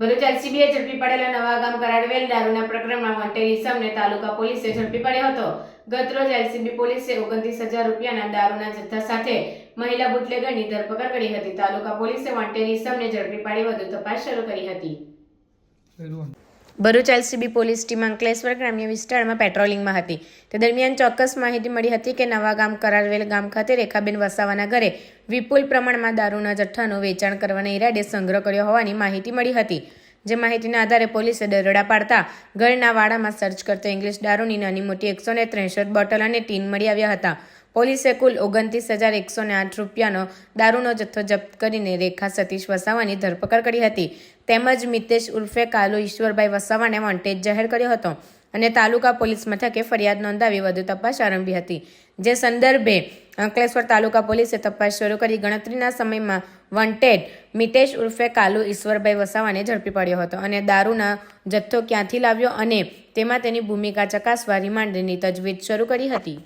ભરૂચ એલસીબીએ ઝડપી પડેલા નવા ગામ કરાડવેલ દારૂના પ્રકરણમાં વંટેલ ઇસમને તાલુકા પોલીસે ઝડપી પડ્યો હતો. ગતરોજ એલસીબી પોલીસે ઓગણત્રીસ હજાર રૂપિયાના દારૂના જથ્થા સાથે મહિલા બુટલેગરની ધરપકડ કરી હતી. તાલુકા પોલીસે વંટેલ ઇસમને ઝડપી પાડી વધુ તપાસ શરૂ કરી હતી. Bharuch LCB police team Ankleshwar ગ્રામ્ય વિસ્તારમાં પેટ્રોલિંગમાં હતી. તે દરમિયાન ચોક્કસ માહિતી મળી હતી કે નવા ગામ કરારવેલ ગામ ખાતે રેખાબેન વસાવાના ઘરે વિપુલ પ્રમાણમાં દારૂના જથ્થાનું વેચાણ કરવાના ઈરાદે સંગ્રહ કર્યો હોવાની માહિતી મળી હતી. જે માહિતીના આધારે પોલીસે દરોડા પાડતા ઘરના વાડામાં સર્ચ કરતા ઇંગ્લિશ દારૂની નાની મોટી એકસો ત્રેસઠ બોટલ અને ટીન મળી આવ્યા હતા. પોલીસે કુલ ઓગણત્રીસ હજાર એકસો ને આઠ રૂપિયાનો દારૂનો જથ્થો જપ્ત કરીને રેખા સતીશ વસાવાની ધરપકડ કરી હતી. તેમજ મિતેશ ઉર્ફે કાલુ ઈશ્વરભાઈ વસાવાને વોન્ટેજ જાહેર કર્યો હતો અને તાલુકા પોલીસ મથકે ફરિયાદ નોંધાવી વધુ તપાસ આરંભી હતી. જે સંદર્ભે અંકલેશ્વર તાલુકા પોલીસે તપાસ શરૂ કરી ગણતરીના સમયમાં વોન્ટેડ મિતેશ ઉર્ફે કાલુ ઈશ્વરભાઈ વસાવાને ઝડપી પડ્યો હતો અને દારૂના જથ્થો ક્યાંથી લાવ્યો અને તેમાં તેની ભૂમિકા ચકાસવા રિમાન્ડની તજવીજ શરૂ કરી હતી.